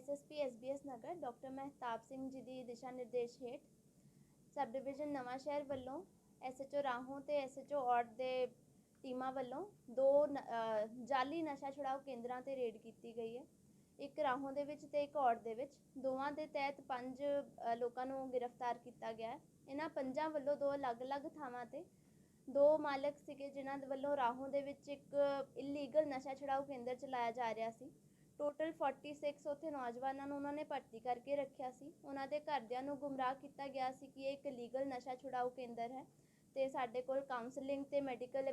SSP SBS Nagar doctor Mehtab Singh ji ਦੀ ਦਿਸ਼ਾ ਨਿਰਦੇਸ਼ ਹੇਠ ਸਬ ਡਿਵੀਜ਼ਨ ਨਵਾਂ ਸ਼ਹਿਰ ਵੱਲੋਂ ਐਸਐਚਓ ਰਾਹੋਂ ਤੇ ਐਸਐਚਓ ਔੜ ਦੇ ਟੀਮਾਂ ਵੱਲੋਂ ਦੋ ਜਾਲੀ ਨਸ਼ਾ ਛੁਡਾਓ ਕੇਂਦਰਾਂ ਤੇ ਰੇਡ ਕੀਤੀ ਗਈ ਹੈ। ਇੱਕ ਰਾਹੋਂ ਦੇ ਵਿੱਚ ਤੇ ਇੱਕ ਔੜ ਦੇ ਵਿੱਚ। ਦੋਵਾਂ ਦੇ ਤਹਿਤ ਪੰਜ ਲੋਕਾਂ ਨੂੰ ਗ੍ਰਿਫਤਾਰ ਕੀਤਾ ਗਿਆ ਹੈ। ਇਹਨਾਂ ਪੰਜਾਂ ਵੱਲੋਂ ਦੋ ਅਲੱਗ-ਅਲੱਗ ਥਾਵਾਂ ਤੇ ਦੋ ਮਾਲਕ ਸੀਗੇ, ਜਿਨ੍ਹਾਂ ਦੇ ਵੱਲੋਂ ਰਾਹੋਂ ਦੇ ਵਿੱਚ ਇੱਕ ਇਲੀਗਲ ਨਸ਼ਾ ਛੁਡਾਓ ਕੇਂਦਰ ਚਲਾਇਆ ਜਾ ਰਿਹਾ ਸੀ। ਟੋਟਲ 46 ਉੱਥੇ ਨੌਜਵਾਨਾਂ ਨੂੰ ਉਹਨਾਂ ਨੇ ਭਰਤੀ ਕਰਕੇ ਰੱਖਿਆ ਸੀ। ਉਹਨਾਂ ਦੇ ਘਰਦਿਆਂ ਨੂੰ ਗੁੰਮਰਾਹ ਕੀਤਾ ਗਿਆ ਸੀ ਕਿ ਇਹ ਇੱਕ ਲੀਗਲ ਨਸ਼ਾ ਛੁਡਾਊ ਕੇਂਦਰ ਹੈ ਤੇ ਸਾਡੇ ਕੋਲ ਕਾਉਂਸਲਿੰਗ ਤੇ ਮੈਡੀਕਲ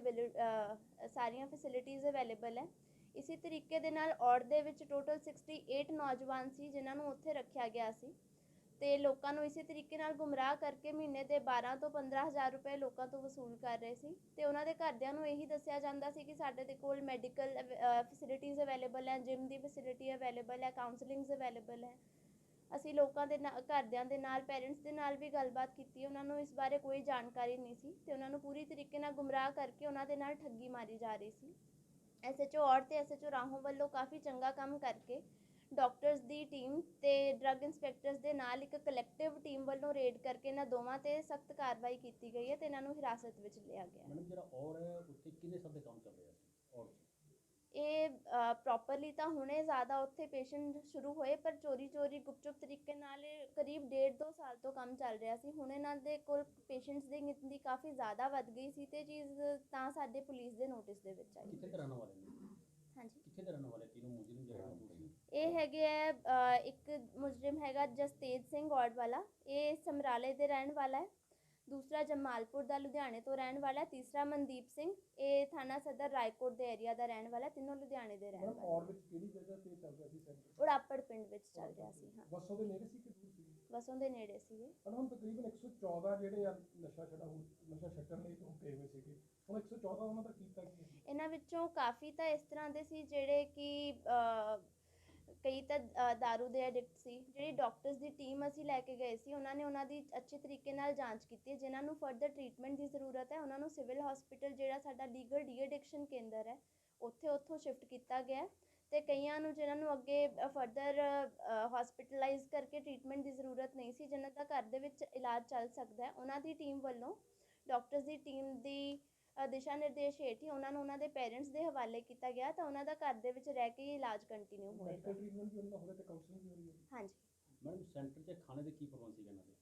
ਸਾਰੀਆਂ ਫੈਸਿਲਿਟੀਆਂ ਅਵੇਲੇਬਲ ਹੈ। ਇਸੇ ਤਰੀਕੇ ਦੇ ਨਾਲ ਔਰ ਦੇ ਵਿੱਚ ਟੋਟਲ 68 ਨੌਜਵਾਨ ਸੀ, ਜਿਨ੍ਹਾਂ ਨੂੰ ਉੱਥੇ ਰੱਖਿਆ ਗਿਆ ਸੀ। ਤੇ ਲੋਕਾਂ ਨੂੰ ਇਸੇ ਤਰੀਕੇ ਨਾਲ ਗੁੰਮਰਾਹ ਕਰਕੇ ਮਹੀਨੇ ਦੇ 12 ਤੋਂ 15000 ਰੁਪਏ ਲੋਕਾਂ ਤੋਂ ਵਸੂਲ ਕਰ ਰਹੇ ਸੀ ਤੇ ਉਹਨਾਂ ਦੇ ਘਰਦਿਆਂ ਨੂੰ ਇਹੀ ਦੱਸਿਆ ਜਾਂਦਾ ਸੀ ਕਿ ਸਾਡੇ ਦੇ ਕੋਲ ਮੈਡੀਕਲ ਫੈਸਿਲਿਟੀਜ਼ ਅਵੇਲੇਬਲ ਹੈ ਜਿਮ ਦੀ ਫੈਸਿਲਿਟੀ ਅਵੇਲੇਬਲ ਹੈ ਕਾਉਂਸਲਿੰਗਸ ਅਵੇਲੇਬਲ ਹੈ। ਅਸੀਂ ਲੋਕਾਂ ਦੇ ਨਾਲ ਘਰਦਿਆਂ ਦੇ ਨਾਲ ਪੇਰੈਂਟਸ ਦੇ ਨਾਲ ਵੀ ਗੱਲਬਾਤ ਕੀਤੀ, ਉਹਨਾਂ ਨੂੰ ਇਸ ਬਾਰੇ ਕੋਈ ਜਾਣਕਾਰੀ ਨਹੀਂ ਸੀ ਤੇ ਉਹਨਾਂ ਨੂੰ ਪੂਰੀ ਤਰੀਕੇ ਨਾਲ ਗੁੰਮਰਾਹ ਕਰਕੇ ਉਹਨਾਂ ਦੇ ਨਾਲ ਠੱਗੀ ਮਾਰੀ ਜਾ ਰਹੀ ਸੀ। ਐਸਐਚਓ ਔਰ ਤੇ ਐਸਐਚਓ ਰਾਹੋਂ ਵੱਲੋਂ ਕਾਫੀ ਚੰਗਾ ਕੰਮ ਕਰਕੇ ਡਾਕਟਰਸ ਦੀ ਟੀਮ ਤੇ ਡਰੱਗ ਇੰਸਪੈਕਟਰਸ ਦੇ ਨਾਲ ਇੱਕ ਕਲੈਕਟਿਵ ਟੀਮ ਵੱਲੋਂ ਰੇਡ ਕਰਕੇ ਇਹਨਾਂ ਦੋਵਾਂ ਤੇ ਸਖਤ ਕਾਰਵਾਈ ਕੀਤੀ ਗਈ ਹੈ ਤੇ ਇਹਨਾਂ ਨੂੰ ਹਿਰਾਸਤ ਵਿੱਚ ਲਿਆ ਗਿਆ ਹੈ। ਮੈਡਮ ਜਿਹੜਾ ਔਰ ਹੈ ਉੱਥੇ ਕਿੰਨੇ ਸਾਲ ਦੇ ਕੰਮ ਚੱਲ ਰਿਹਾ ਸੀ? ਔਰ ਇਹ ਪ੍ਰੋਪਰਲੀ ਤਾਂ ਹੁਣੇ ਜ਼ਿਆਦਾ ਉੱਥੇ ਪੇਸ਼ੈਂਟ ਸ਼ੁਰੂ ਹੋਏ ਪਰ ਚੋਰੀ ਚੋਰੀ ਗੁਪਚੁਪ ਤਰੀਕੇ ਨਾਲ ਇਹ ਕਰੀਬ 1.5 2 ਸਾਲ ਤੋਂ ਕੰਮ ਚੱਲ ਰਿਹਾ ਸੀ। ਹੁਣ ਇਹਨਾਂ ਦੇ ਕੋਲ ਪੇਸ਼ੈਂਟਸ ਦੀ ਗਿਣਤੀ ਕਾਫੀ ਜ਼ਿਆਦਾ ਵੱਧ ਗਈ ਸੀ ਤੇ ਚੀਜ਼ ਤਾਂ ਸਾਡੇ ਪੁਲਿਸ ਦੇ ਨੋਟਿਸ ਦੇ ਵਿੱਚ ਆਈ। ਕਿੱਥੇ ਦੇ ਰਹਿਣ ਵਾਲੇ ਨੇ? ਹਾਂਜੀ। ਕਿੱਥੇ ਦੇ ਰਹਿਣ ਵਾਲੇ ਤਿੰਨੋਂ ਮੁਜਰਮ ਜਿਹੜਾ ਦੋਸ਼ੀ ਇਹ ਹੈਗੇ ਹੈ ਅ, ਇੱਕ ਮੁਜਰਮ ਹੈਗਾ ਜਸਤੇਜ ਸਿੰਘ ਔੜ ਵਾਲਾ। ਇਹ ਸਮਰਾਲੇ ਦੇ ਰਹਿਣ ਵਾਲਾ ਹੈ। ਦੂਸਰਾ ਜਮਾਲਪੁਰ ਦਾ ਲੁਧਿਆਣੇ ਤੋਂ ਰਹਿਣ ਵਾਲਾ ਤੀਸਰਾ ਮਨਦੀਪ ਸਿੰਘ ਇਹ ਥਾਣਾ ਸਦਰ ਰਾਏਕੋਟ ਦੇ ਏਰੀਆ ਦਾ ਰਹਿਣ ਵਾਲਾ ਤਿੰਨੋਂ ਲੁਧਿਆਣੇ ਦੇ ਰਹਿਣ ਵਾਲੇ ਔਰ ਵਿੱਚ ਕਿਹੜੀ ਜਗ੍ਹਾ ਤੇ ਚੱਲ ਰਿਹਾ ਸੀ ਸੈਂਟਰ? ਉੜਾਪੜ ਪਿੰਡ ਵਿੱਚ ਚੱਲ ਰਿਹਾ ਸੀ ਹਾਂ। ਬੱਸੋਂ ਦੇ ਨੇੜੇ ਸੀ ਕਿ ਦੂਰ ਸੀ? ਵਸੋਂ ਦੇ ਨੇੜੇ ਸੀਗੇ। ਮੈਡਮ ਤਕਰੀਬਨ 114 ਜਿਹੜੇ ਆ ਨਸ਼ਾ ਛੜਾ ਹੋ ਨਸ਼ਾ ਛੱਡਣ ਲਈ ਰੁਕੇ ਹੋਏ ਸੀਗੇ। ਹੁਣ 114 ਉਹਨਾਂ ਦਾ ਕੀਤਾ ਕੀ ਹੈ? ਇਹਨਾਂ ਵਿੱਚੋਂ ਕਾਫੀ ਤਾਂ ਇਸ ਤਰ੍ਹਾਂ ਦੇ ਸੀ ਜਿਹੜੇ ਕਿ ਕਈ ਤਾਂ ਦੇ ਐਡਿਕਟ ਸੀ। ਜਿਹੜੀ ਡਾਕਟਰਸ ਦੀ ਟੀਮ ਅਸੀਂ ਲੈ ਕੇ ਗਏ ਸੀ, ਉਹਨਾਂ ਨੇ ਉਹਨਾਂ ਦੀ ਅੱਛੇ ਤਰੀਕੇ ਨਾਲ ਜਾਂਚ ਕੀਤੀ ਹੈ। ਜਿਨ੍ਹਾਂ ਨੂੰ ਫਰਦਰ ਟਰੀਟਮੈਂਟ ਦੀ ਜ਼ਰੂਰਤ ਹੈ, ਉਹਨਾਂ ਨੂੰ ਸਿਵਲ ਹਸਪੀਟਲ ਜਿਹੜਾ ਸਾਡਾ ਲੀਗਲ ਡੀ ਐਡਿਕਸ਼ਨ ਕੇਂਦਰ ਹੈ, ਉੱਥੇ ਉੱਥੋਂ ਸ਼ਿਫਟ ਕੀਤਾ ਗਿਆ ਹੈ। ਤੇ ਕਈਆਂ ਨੂੰ, ਜਿਨ੍ਹਾਂ ਨੂੰ ਅੱਗੇ ਫਰਦਰ ਹਸਪੀਟਲਾਈਜ਼ ਕਰਕੇ ਟ੍ਰੀਟਮੈਂਟ ਦੀ ਜ਼ਰੂਰਤ ਨਹੀਂ ਸੀ, ਜਿਨ੍ਹਾਂ ਦਾ ਘਰ ਦੇ ਵਿੱਚ ਇਲਾਜ ਚੱਲ ਸਕਦਾ ਹੈ, ਉਹਨਾਂ ਦੀ ਟੀਮ ਵੱਲੋਂ ਡਾਕਟਰਸ ਦੀ ਟੀਮ ਦੀ ਦਿਸ਼ਾ ਨਿਰਦੇਸ਼ ਹੇਠ ਹੀ ਉਹਨਾਂ ਨੂੰ ਉਹਨਾਂ ਦੇ ਪੇਰੈਂਟਸ ਦੇ ਹਵਾਲੇ ਕੀਤਾ ਗਿਆ ਤਾਂ ਉਹਨਾਂ ਦਾ ਘਰ ਦੇ ਵਿੱਚ ਰਹਿ ਕੇ ਹੀ ਇਲਾਜ ਕੰਟੀਨਿਊ ਹੋਏਗਾ। ਮੈਡੀਕਲ ਟ੍ਰੀਟਮੈਂਟ ਵੀ ਉਹਨਾਂ ਦਾ ਹੋ ਰਿਹਾ ਤੇ ਕਾਉਂਸਲਿੰਗ ਵੀ ਹੋ ਰਹੀ ਹੈ। ਹਾਂਜੀ। ਮੈਡਮ ਸੈਂਟਰ 'ਚ ਖਾਣੇ ਦੇ ਕੀ ਪ੍ਰਬੰਧ ਸੀਗੇ ਇਹਨਾਂ ਦੇ?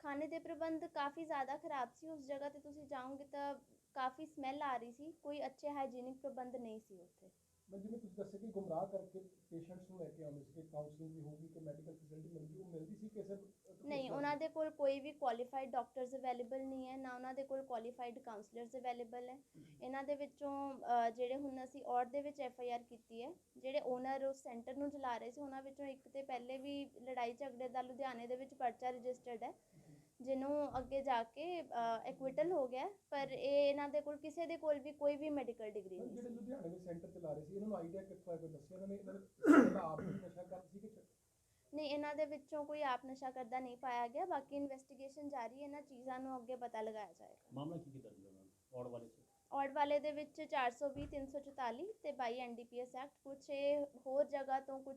ਖਾਣੇ ਦੇ ਪ੍ਰਬੰਧ ਕਾਫੀ ਜ਼ਿਆਦਾ ਖਰਾਬ ਸੀ। ਉਸ ਜਗ੍ਹਾ ਤੇ ਤੁਸੀਂ ਜਾਓਗੇ ਤਾਂ ਕਾਫੀ ਸਮੈਲ ਆ ਰਹੀ ਸੀ। ਕੋਈ ਅੱਛੇ ਹਾਈਜੀਨਿਕ ਪ੍ਰਬੰਧ ਨਹੀਂ ਸੀ ਉੱਥੇ। ਮੈਂ ਜਿਵੇਂ ਤੁਸੀਂ ਦੱਸਿਆ ਕਿ ਗੁੰਮਰਾਹ ਕਰਕੇ ਪੇਸ਼ੈਂਟਸ ਨੂੰ ਲੈ ਕੇ ਆਉਂਦੇ ਸੀ ਕਿ ਕਾਉਂਸਲਿੰਗ ਵੀ ਹੋਊਗੀ ਕਿ ਮੈਡੀਕਲ ਫੈਸਿਲਿਟੀ ਮਿਲਦੀ ਉਹ ਮਿਲਦੀ ਸੀ ਕਿ ਸਿਰਫ ਨਹੀਂ ਉਹਨਾਂ ਦੇ ਕੋਲ ਕੋਈ ਵੀ ਕੁਆਲੀਫਾਈਡ ਡਾਕਟਰਸ ਅਵੇਲੇਬਲ ਨਹੀਂ ਹੈ ਨਾ ਉਹਨਾਂ ਦੇ ਕੋਲ ਕੁਆਲੀਫਾਈਡ ਕਾਉਂਸਲਰਸ ਅਵੇਲੇਬਲ ਹੈ। ਇਹਨਾਂ ਦੇ ਵਿੱਚੋਂ ਅ, ਜਿਹੜੇ ਹੁਣ ਅਸੀਂ ਔਰ ਦੇ ਵਿੱਚ ਐਫ ਆਈ ਆਰ ਕੀਤੀ ਹੈ ਜਿਹੜੇ ਓਨਰ ਉਸ ਸੈਂਟਰ ਨੂੰ ਚਲਾ ਰਹੇ ਸੀ ਉਹਨਾਂ ਵਿੱਚੋਂ ਇੱਕ ਤੇ ਪਹਿਲੇ ਵੀ ਲੜਾਈ ਝਗੜੇ ਦਾ ਲੁਧਿਆਣੇ ਦੇ ਵਿੱਚ ਪਰਚਾ ਰਜਿਸਟਰਡ ਹੈ। ਜਿਹਨੂੰ ਅੱਗੇ ਜਾ ਕੇ ਐਕਵਿਟਲ ਹੋ ਗਿਆ ਹੈ, ਪਰ ਇਹ ਇਹਨਾਂ ਦੇ ਕੋਲ ਕਿਸੇ ਦੇ ਕੋਲ ਵੀ ਕੋਈ ਵੀ ਮੈਡੀਕਲ ਡਿਗਰੀ ਨਹੀਂ ਜਿਹੜੇ ਸੀ। ਲੁਧਿਆਣੇ ਵਿੱਚ ਸੈਂਟਰ ਚਲਾ ਰਹੇ ਸੀ ਇਹਨਾਂ ਨੂੰ ਆਈਡੀਆ ਕਿੱਥੋਂ ਆਇਆ ਕੋਈ ਦੱਸਿਆ ਇਹਨਾਂ ਨੇ? ਇਹਨਾਂ ਨੇ ਆਪ ਵੀ ਨਸ਼ਾ ਕਰਦੇ ਸੀ ਕਿ ਨਹੀਂ ਇਹਨਾਂ ਦੇ ਵਿੱਚੋਂ ਕੋਈ ਆਪ ਨਸ਼ਾ ਕਰਦਾ ਨਹੀਂ ਪਾਇਆ ਗਿਆ ਬਾਕੀ ਇਨਵੈਸਟੀਗੇਸ਼ਨ ਜਾਰੀ ਹੈ ਇਹਨਾਂ ਚੀਜ਼ਾਂ ਨੂੰ ਅੱਗੇ ਪਤਾ ਲਗਾਇਆ ਜਾਏਗਾ। ਮਾਮਲਾ ਕੀ ਕੀ ਦਰਜ ਹੋਇਆ ਔਰ ਵਾਲੇ 'ਚ? ਔੜ ਵਾਲੇ ਦੇ ਵਿੱਚ 420 344 ਤੇ 22 ਐਨਡੀਪੀਐਸ ਐਕਟ ਕੁਝ ਇਹ ਹੋਰ ਜਗ੍ਹਾ ਤੋਂ ਕੁਝ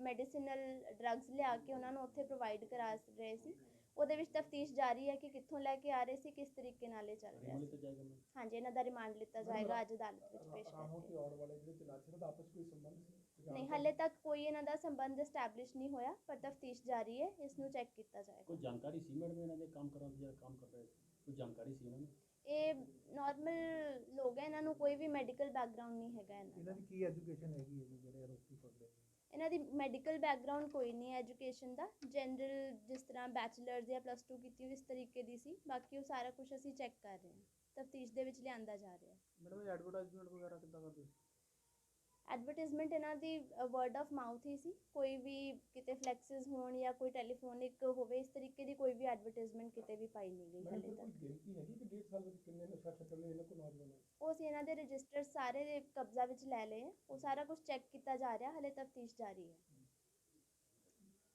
ਮੈਡੀਸਿਨਲ ਡਰੱਗਸ ਲਿਆ ਕੇ ਉਹਨਾਂ ਨੂੰ ਉੱਥੇ ਪ੍ਰੋਵਾਈਡ ਕਰਾ ਰਹੇ ਸੀ। ਉਹਦੇ ਵਿੱਚ ਤਫਤੀਸ਼ ਜਾਰੀ ਹੈ ਕਿ ਕਿੱਥੋਂ ਲੈ ਕੇ ਆ ਰਹੇ ਸੀ ਕਿਸ ਤਰੀਕੇ ਨਾਲ ਇਹ ਚੱਲ ਰਿਹਾ ਸੀ। ਹਾਂਜੀ ਇਹਨਾਂ ਦਾ ਰਿਮਾਂਡ ਲਿੱਤਾ ਜਾਏਗਾ ਅੱਜ ਅਦਾਲਤ ਵਿੱਚ ਪੇਸ਼ ਕਰਕੇ। ਔਰ ਵਾਲੇ ਜਿਹੜੇ ਚਲਾ ਰਹੇ ਸੀ ਉਹਦਾ ਆਪਸ ਕੋਈ ਸੰਬੰਧ ਨਹੀਂ ਹਾਲੇ ਤੱਕ ਕੋਈ ਇਹਨਾਂ ਦਾ ਸੰਬੰਧ ਐਸਟੈਬਲਿਸ਼ ਨਹੀਂ ਹੋਇਆ ਪਰ ਤਫਤੀਸ਼ ਜਾਰੀ ਹੈ ਇਸ ਨੂੰ ਚੈੱਕ ਕੀਤਾ ਜਾਏਗਾ। ਕੋਈ ਜਾਣਕਾਰੀ ਸੀ ਮੈਡਮ ਇਹਨਾਂ ਦੇ ਕੰਮ ਕਰਨ ਦੀ ਜਿਹੜਾ ਕੰਮ ਕਰ ਰਹੇ ਕੋਈ ਜਾਣਕਾਰੀ ਸੀ ਇਹਨਾਂ ਨੂੰ? ਇਹ ਨਾਰਮਲ ਲੋਕ ਹੈ ਇਹਨਾਂ ਨੂੰ ਕੋਈ ਵੀ ਮੈਡੀਕਲ ਬੈਕਗ੍ਰਾਉਂਡ ਨਹੀਂ ਹੈਗਾ ਇਹਨਾਂ ਦਾ ਇਹਨਾਂ ਦੀ ਕੀ ਐਜੂਕੇਸ਼ਨ ਹੈਗੀ ਹੈ ਜਿਹੜੇ ਆਰੋਪੀ ਫੜਦੇ ਇਹਨਾਂ ਦੀ ਮੈਡੀਕਲ ਬੈਕਗ੍ਰਾਉਂਡ ਕੋਈ ਨਹੀਂ ਹੈ ਐਜੂਕੇਸ਼ਨ ਦਾ ਜਨਰਲ ਜਿਸ ਤਰ੍ਹਾਂ ਬੈਚਲਰਸ ਜਾਂ ਪਲੱਸ 2 ਕੀਤੀ ਹੋਈ ਇਸ ਤਰੀਕੇ ਦੀ ਸੀ, ਬਾਕੀ ਉਹ ਸਾਰਾ ਕੁਝ ਅਸੀਂ ਚੈੱਕ ਕਰ ਰਹੇ ਹਾਂ, ਤਫਤੀਸ਼ ਦੇ ਵਿੱਚ ਲਿਆਂਦਾ ਜਾ ਰਿਹਾ ਮੈਡਮ ਐਡਵਰਟਾਈਜ਼ਮੈਂਟ ਵਗੈਰਾ ਕਿੱਦਾਂ ਕਰਦੇ ਐਡਵਰਟਾਈਜ਼ਮੈਂਟ ਇਹਨਾਂ ਦੀ ਵਰਡ ਆਫ ਮਾਊਥ ਹੀ ਸੀ। ਕੋਈ ਵੀ ਕਿਤੇ ਫਲੈਕਸਿਸ ਹੋਣ ਜਾਂ ਕੋਈ ਟੈਲੀਫੋਨਿਕ ਹੋਵੇ ਇਸ ਤਰੀਕੇ ਦੀ ਕੋਈ ਵੀ ਐਡਵਰਟਾਈਜ਼ਮੈਂਟ ਕਿਤੇ ਵੀ ਪਾਈ ਨਹੀਂ ਗਈ ਹਾਲੇ ਤੱਕ। ਉਹ ਅਸੀਂ ਇਹਨਾਂ ਦੇ ਰਜਿਸਟਰ ਸਾਰੇ ਕਬਜ਼ਾ ਵਿੱਚ ਲੈ ਲਏ ਹੈ ਉਹ ਸਾਰਾ ਕੁਝ ਚੈੱਕ ਕੀਤਾ ਜਾ ਰਿਹਾ ਹਾਲੇ ਤਫਤੀਸ਼ ਜਾਰੀ ਹੈ।